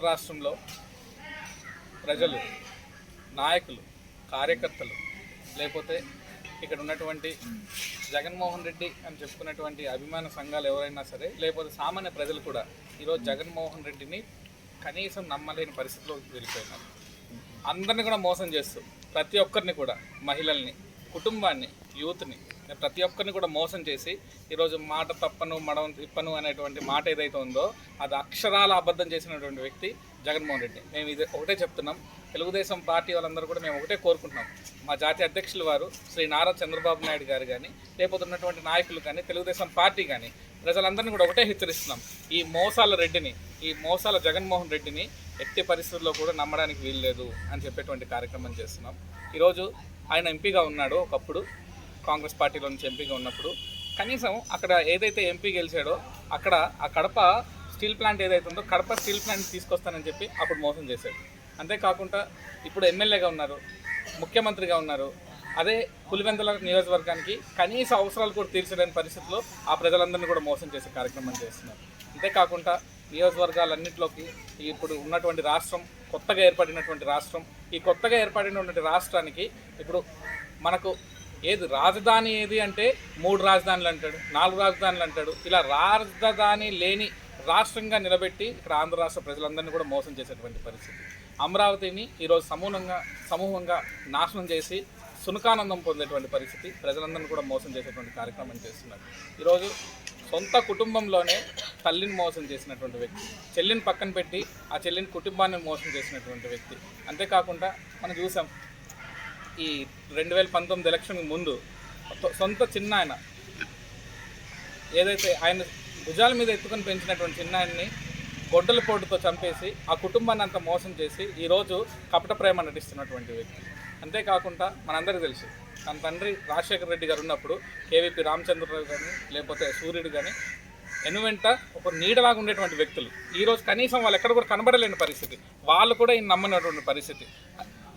ఆంధ్ర రాష్ట్రంలో ప్రజలు నాయకులు కార్యకర్తలు లేకపోతే ఇక్కడ ఉన్నటువంటి జగన్మోహన్ రెడ్డి అని చెప్పుకున్నటువంటి అభిమాన సంఘాలు ఎవరైనా సరే లేకపోతే సామాన్య ప్రజలు కూడా ఈరోజు జగన్మోహన్ రెడ్డిని కనీసం నమ్మలేని పరిస్థితిలో వెళ్ళిపోయినారు. అందరిని కూడా మోసం చేస్తూ ప్రతి ఒక్కరిని కూడా మహిళల్ని కుటుంబాన్ని యూత్ని ప్రతి ఒక్కరిని కూడా మోసం చేసి ఈరోజు మాట తప్పను మడవ తిప్పను అనేటువంటి మాట ఏదైతే ఉందో అది అక్షరాల అబద్ధం చేసినటువంటి వ్యక్తి జగన్మోహన్ రెడ్డి. మేము ఇది ఒకటే చెప్తున్నాం. తెలుగుదేశం పార్టీ వాళ్ళందరూ కూడా మేము ఒకటే కోరుకుంటున్నాం. మా జాతీయ అధ్యక్షులు వారు శ్రీ నారా చంద్రబాబు నాయుడు గారు కానీ లేకపోతే ఉన్నటువంటి నాయకులు కానీ తెలుగుదేశం పార్టీ కానీ ప్రజలందరినీ కూడా ఒకటే హెచ్చరిస్తున్నాం. ఈ మోసాల రెడ్డిని ఈ మోసాల జగన్మోహన్ రెడ్డిని ఎట్టి పరిస్థితుల్లో కూడా నమ్మడానికి వీల్లేదు అని చెప్పేటువంటి కార్యక్రమం చేస్తున్నాం. ఈరోజు ఆయన ఎంపీగా ఉన్నాడు ఒకప్పుడు. కాంగ్రెస్ పార్టీలో నుంచి ఎంపీగా ఉన్నప్పుడు కనీసం అక్కడ ఏదైతే ఎంపీ గెలిచాడో అక్కడ ఆ కడప స్టీల్ ప్లాంట్ ఏదైతే ఉందో కడప స్టీల్ ప్లాంట్ తీసుకొస్తానని చెప్పి అప్పుడు మోసం చేశాడు. అంతేకాకుండా ఇప్పుడు ఎమ్మెల్యేగా ఉన్నారు ముఖ్యమంత్రిగా ఉన్నారు. అదే పులివెందుల నియోజకవర్గానికి కనీస అవసరాలు కూడా తీర్చలేని పరిస్థితిలో ఆ ప్రజలందరినీ కూడా మోసం చేసే కార్యక్రమం చేస్తున్నారు. అంతేకాకుండా నియోజకవర్గాలన్నింటిలోకి ఇప్పుడు ఉన్నటువంటి రాష్ట్రం కొత్తగా ఏర్పడినటువంటి రాష్ట్రం ఈ కొత్తగా ఏర్పడినటువంటి రాష్ట్రానికి ఇప్పుడు మనకు ఏది రాజధాని ఏది అంటే మూడు రాజధానులు అంటాడు నాలుగు రాజధానులు అంటాడు. ఇలా రాజధాని లేని రాష్ట్రంగా నిలబెట్టి ఇక్కడ ఆంధ్ర రాష్ట్ర ప్రజలందరినీ కూడా మోసం చేసేటువంటి పరిస్థితి. అమరావతిని ఈరోజు సమూలంగా సమూహంగా నాశనం చేసి సునకానందం పొందేటువంటి పరిస్థితి ప్రజలందరినీ కూడా మోసం చేసేటువంటి కార్యక్రమం చేస్తున్నారు. ఈరోజు సొంత కుటుంబంలోనే తల్లిని మోసం చేసినటువంటి వ్యక్తి చెల్లిని పక్కన పెట్టి ఆ చెల్లిని కుటుంబాన్ని మోసం చేసినటువంటి వ్యక్తి. అంతేకాకుండా మనం చూసాం ఈ రెండు వేల పంతొమ్మిది ఎలక్షన్కి ముందు సొంత చిన్న ఆయన ఏదైతే ఆయన భుజాల మీద ఎత్తుకొని పెంచినటువంటి చిన్న ఆయన్ని గొడ్డల పోటుతో చంపేసి ఆ కుటుంబాన్ని అంతా మోసం చేసి ఈరోజు కపట ప్రేమ నటిస్తున్నటువంటి వ్యక్తి. అంతేకాకుండా మనందరికీ తెలుసు తన తండ్రి రాజశేఖర రెడ్డి గారు ఉన్నప్పుడు కేవీపీ రామచంద్రరావు కానీ లేకపోతే సూర్యుడు కానీ ఎనువెంట ఒక నీడలాగా ఉండేటువంటి వ్యక్తులు. ఈరోజు కనీసం వాళ్ళు ఎక్కడ కూడా కనబడలేని పరిస్థితి. వాళ్ళు కూడా ఈయన నమ్మనటువంటి పరిస్థితి.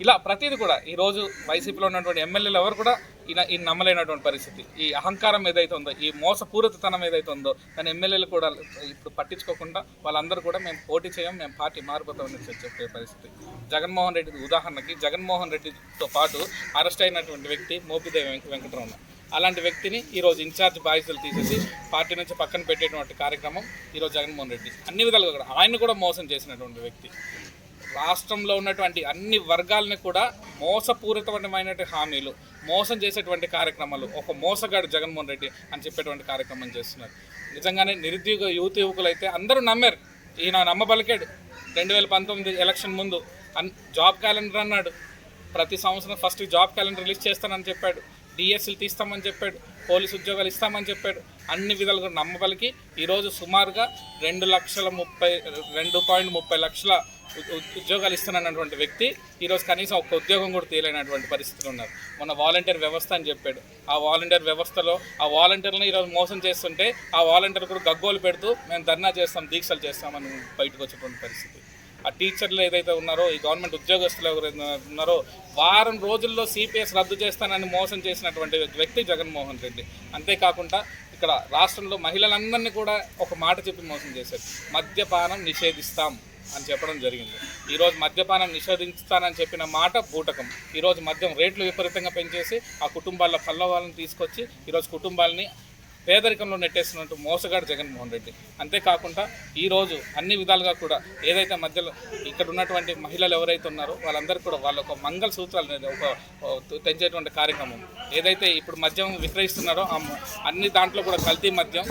ఇలా ప్రతిదీ కూడా ఈరోజు వైసీపీలో ఉన్నటువంటి ఎమ్మెల్యేలు ఎవరు కూడా ఈయన ఈయన నమ్మలేనటువంటి పరిస్థితి. ఈ అహంకారం ఏదైతే ఉందో ఈ మోసపూరితతనం ఏదైతే ఉందో దాని ఎమ్మెల్యేలు కూడా ఇప్పుడు పట్టించుకోకుండా వాళ్ళందరూ కూడా మేము పోటీ చేయం మేము పార్టీ మారిపోతామని చెప్పే పరిస్థితి. జగన్మోహన్ రెడ్డి ఉదాహరణకి జగన్మోహన్ రెడ్డితో పాటు అరెస్ట్ అయినటువంటి వ్యక్తి మోపిదేవి వెంకటరమణ. అలాంటి వ్యక్తిని ఈరోజు ఇన్ఛార్జ్ బాధ్యతలు తీసేసి పార్టీ నుంచి పక్కన పెట్టేటువంటి కార్యక్రమం ఈరోజు జగన్మోహన్ రెడ్డి. అన్ని విధాలుగా కూడా ఆయన కూడా మోసం చేసినటువంటి వ్యక్తి. రాష్ట్రంలో ఉన్నటువంటి అన్ని వర్గాలని కూడా మోసపూరితమైనటువంటి హామీలు మోసం చేసేటువంటి కార్యక్రమాలు ఒక మోసగాడు జగన్మోహన్ రెడ్డి అని చెప్పేటువంటి కార్యక్రమం చేస్తున్నారు. నిజంగానే నిరుద్యోగ యువత యువకులు అయితే అందరూ నమ్మారు. ఈయన నమ్మబలికాడు. రెండు వేల పంతొమ్మిది ఎలక్షన్ ముందు అన్ జాబ్ క్యాలెండర్ అన్నాడు. ప్రతి సంవత్సరం ఫస్ట్ జాబ్ క్యాలెండర్ రిలీజ్ చేస్తానని చెప్పాడు. డిఎస్సీలు తీస్తామని చెప్పాడు. పోలీసు ఉద్యోగాలు ఇస్తామని చెప్పాడు. అన్ని విధాలుగా నమ్మబలికి. ఈరోజు సుమారుగా రెండు లక్షల ముప్పై రెండు పాయింట్ ముప్పై లక్షల ఉద్యోగాలు ఇస్తున్నటువంటి వ్యక్తి ఈరోజు కనీసం ఒక ఉద్యోగం కూడా తీయలేనటువంటి పరిస్థితులు ఉన్నారు. మొన్న వాలంటీర్ వ్యవస్థ అని చెప్పాడు. ఆ వాలంటీర్ వ్యవస్థలో ఆ వాలంటీర్లను ఈరోజు మోసం చేస్తుంటే ఆ వాలంటీర్ కూడా గగ్గోలు పెడుతూ మేము ధర్నా చేస్తాం దీక్షలు చేస్తామని బయటకు వచ్చేటువంటి పరిస్థితి. ఆ టీచర్లు ఏదైతే ఉన్నారో ఈ గవర్నమెంట్ ఉద్యోగస్తులు ఎవరైతే ఉన్నారో వారం రోజుల్లో సిపిఎస్ రద్దు చేస్తానని మోసం చేసినటువంటి వ్యక్తి జగన్మోహన్ రెడ్డి. అంతేకాకుండా ఇక్కడ రాష్ట్రంలో మహిళలందరినీ కూడా ఒక మాట చెప్పి మోసం చేశారు. మద్యపానం నిషేధిస్తాం. అని చెప్పడం జరిగింది. ఈరోజు మద్యపానం నిషేధిస్తానని చెప్పిన మాట బూటకం. ఈరోజు మద్యం రేట్లు విపరీతంగా పెంచేసి ఆ కుటుంబాల పల్లవాళ్ళని తీసుకొచ్చి ఈరోజు కుటుంబాలని పేదరికంలో నెట్టేస్తున్నట్టు మోసగాడు జగన్మోహన్ రెడ్డి. అంతేకాకుండా ఈరోజు అన్ని విధాలుగా కూడా ఏదైతే మధ్యలో ఇక్కడ ఉన్నటువంటి మహిళలు ఎవరైతే ఉన్నారో వాళ్ళందరికీ కూడా వాళ్ళ ఒక మంగళ సూత్రాలు అనేది ఒక తెచ్చేటువంటి కార్యక్రమం. ఏదైతే ఇప్పుడు మద్యం విక్రయిస్తున్నారో అన్ని దాంట్లో కూడా కల్తీ మద్యం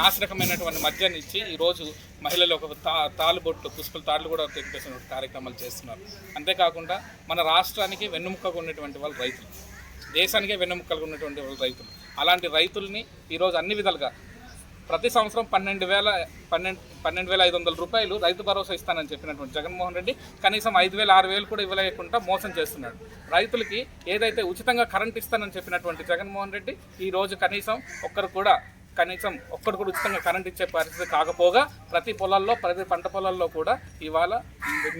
నాశనకమైనటువంటి మద్యాన్ని ఇచ్చి ఈరోజు మహిళలు ఒక తా తాలుబొట్లు పుష్పల తాళ్ళు కూడా తెంపేసిన కార్యక్రమాలు చేస్తున్నారు. అంతేకాకుండా మన రాష్ట్రానికి వెన్నుముక్కగా ఉన్నటువంటి వాళ్ళు రైతులు. దేశానికే వెన్నుముక్కలుగా ఉన్నటువంటి వాళ్ళు రైతులు. అలాంటి రైతుల్ని ఈరోజు అన్ని విధాలుగా ప్రతి సంవత్సరం పన్నెండు వేల పన్నెండు పన్నెండు వేల ఐదు వందల రూపాయలు రైతు భరోసా ఇస్తానని చెప్పినటువంటి జగన్మోహన్ రెడ్డి కనీసం ఐదు వేల ఆరు వేలు కూడా ఇవ్వలేకుండా మోసం చేస్తున్నాడు. రైతులకి ఏదైతే ఉచితంగా కరెంట్ ఇస్తానని చెప్పినటువంటి జగన్మోహన్ రెడ్డి ఈ రోజు కనీసం ఒక్కరు కూడా కనీసం ఒక్కడు కూడా ఉచితంగా కరెంట్ ఇచ్చే పరిస్థితి కాకపోగా ప్రతి పొలాల్లో ప్రతి పంట పొలాల్లో కూడా ఇవాళ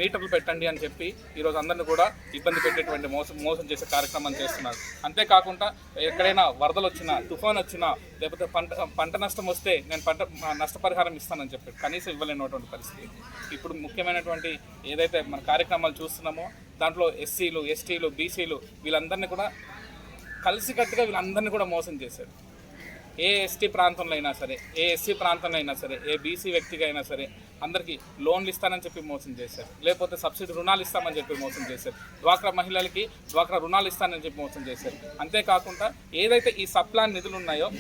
మీటర్లు పెట్టండి అని చెప్పి ఈరోజు అందరిని కూడా ఇబ్బంది పెట్టేటువంటి మోసం మోసం చేసే కార్యక్రమం చేస్తున్నారు. అంతేకాకుండా ఎక్కడైనా వరదలు వచ్చినా తుఫాన్ వచ్చినా లేకపోతే పంట పంట నష్టం వస్తే నేను పంట నష్టపరిహారం ఇస్తానని చెప్పి కనీసం ఇవ్వలేనటువంటి పరిస్థితి. ఇప్పుడు ముఖ్యమైనటువంటి ఏదైతే మన కార్యక్రమాలు చూస్తున్నామో దాంట్లో ఎస్సీలు ఎస్టీలు బీసీలు వీళ్ళందరినీ కూడా కలిసికట్టుగా వీళ్ళందరినీ కూడా మోసం చేశారు. ఏ ఎస్టీ ప్రాంతంలో అయినా సరే ఏ ఎస్సీ ప్రాంతంలో అయినా సరే ఏ బీసీ వ్యక్తిగా అయినా సరే అందరికీ లోన్లు ఇస్తానని చెప్పి మోసం చేశారు. లేకపోతే సబ్సిడీ రుణాలు ఇస్తామని చెప్పి మోసం చేశారు. డ్వాక్రా మహిళలకి డ్వాక్రా రుణాలు ఇస్తానని చెప్పి మోసం చేశారు. అంతేకాకుండా ఏదైతే ఈ సప్లాన్ నిధులు ఉన్నాయో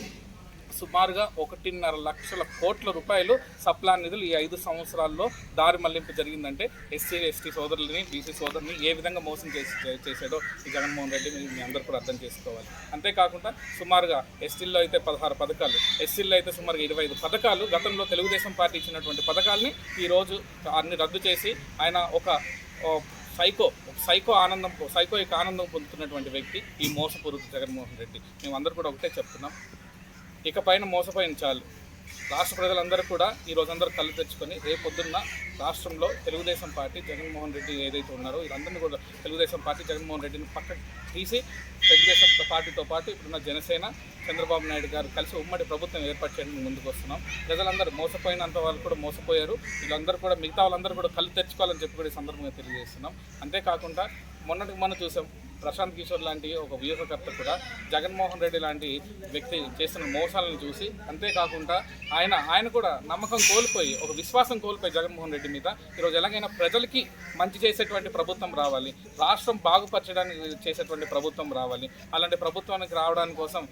సుమారుగా ఒకటిన్నర లక్షల కోట్ల రూపాయలు సప్లాన్ నిధులు ఈ ఐదు సంవత్సరాల్లో దారి మళ్ళింపు జరిగిందంటే ఎస్సీ ఎస్టీ సోదరులని బీసీ సోదరుని ఏ విధంగా మోసం చేసి చే- చేశాడో ఈ జగన్మోహన్ రెడ్డి మీరు మీ అందరూ కూడా అర్థం చేసుకోవాలి. అంతేకాకుండా సుమారుగా ఎస్టీల్లో అయితే పదహారు పథకాలు ఎస్సీల్లో అయితే సుమారుగా ఇరవై ఐదు పథకాలు గతంలో తెలుగుదేశం పార్టీ ఇచ్చినటువంటి పథకాల్ని ఈరోజు అన్ని రద్దు చేసి ఆయన ఒక సైకో సైకో ఆనందం సైకో యొక్క ఆనందం పొందుతున్నటువంటి వ్యక్తి ఈ మోసపూరిత జగన్మోహన్ రెడ్డి. మేమందరూ కూడా ఒకటే చెప్తున్నాం ఇకపైన మోసపోయిన చాలు. రాష్ట్ర ప్రజలందరూ కూడా ఈ రోజందరూ కళ్ళు తెచ్చుకొని రేపు పొద్దున్న రాష్ట్రంలో తెలుగుదేశం పార్టీ జగన్మోహన్ రెడ్డి ఏదైతే ఉన్నారో వీళ్ళందరినీ కూడా తెలుగుదేశం పార్టీ జగన్మోహన్ రెడ్డిని పక్కకు తీసి తెలుగుదేశం పార్టీతో పాటు ఇప్పుడున్న జనసేన చంద్రబాబు నాయుడు గారు కలిసి ఉమ్మడి ప్రభుత్వం ఏర్పాటు చేయడానికి ముందుకు వస్తున్నాం. ప్రజలందరూ మోసపోయినంత వాళ్ళు కూడా మోసపోయారు. వీళ్ళందరూ కూడా మిగతా వాళ్ళందరూ కూడా కళ్ళు తెచ్చుకోవాలని చెప్పి కూడా ఈ సందర్భంగా తెలియజేస్తున్నాం. అంతేకాకుండా మొన్నటికి మనం చూసాం ప్రశాంత్ కిషోర్ లాంటి ఒక వ్యూహకర్త కూడా జగన్మోహన్ రెడ్డి లాంటి వ్యక్తి చేస్తున్న మోసాలను చూసి అంతేకాకుండా ఆయన ఆయన కూడా నమ్మకం కోల్పోయి ఒక విశ్వాసం కోల్పోయి జగన్మోహన్ రెడ్డి మీద. ఈరోజు ఎలాగైనా ప్రజలకి మంచి చేసేటువంటి ప్రభుత్వం రావాలి. రాష్ట్రం బాగుపరచడానికి చేసేటువంటి ప్రభుత్వం రావాలి. అలాంటి ప్రభుత్వానికి రావడానికి కోసం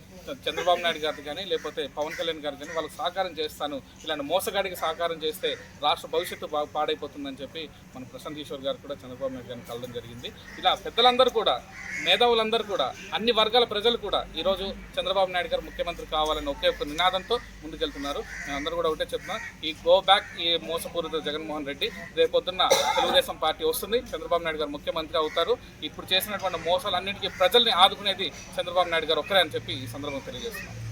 చంద్రబాబు నాయుడు గారికి కానీ లేకపోతే పవన్ కళ్యాణ్ గారికి కానీ వాళ్ళకి సహకారం చేస్తాను. ఇలాంటి మోసగాడికి సహకారం చేస్తే రాష్ట్ర భవిష్యత్తు బాగా పాడైపోతుందని చెప్పి మన ప్రశాంత్ కిషోర్ గారు కూడా చంద్రబాబు నాయుడు గారిని కలడం జరిగింది. ఇలా పెద్దలందరూ కూడా మేధావులందరూ కూడా అన్ని వర్గాల ప్రజలు కూడా ఈరోజు చంద్రబాబు నాయుడు గారు ముఖ్యమంత్రి కావాలని ఒకే ఒక నినాదంతో ముందుకెళ్తున్నారు. మేమందరూ కూడా ఒకటే చెప్తున్నాం ఈ గో బ్యాక్ ఈ మోసపూరిత జగన్మోహన్ రెడ్డి రేపొద్దున్న తెలుగుదేశం పార్టీ వస్తుంది చంద్రబాబు నాయుడు గారు ముఖ్యమంత్రి అవుతారు. ఇప్పుడు చేసినటువంటి మోసాలన్నింటికీ ప్రజల్ని ఆదుకునేది చంద్రబాబు నాయుడు గారు ఒక్కరే అని చెప్పి ఈ సందర్భంగా తెలియజేస్తున్నాం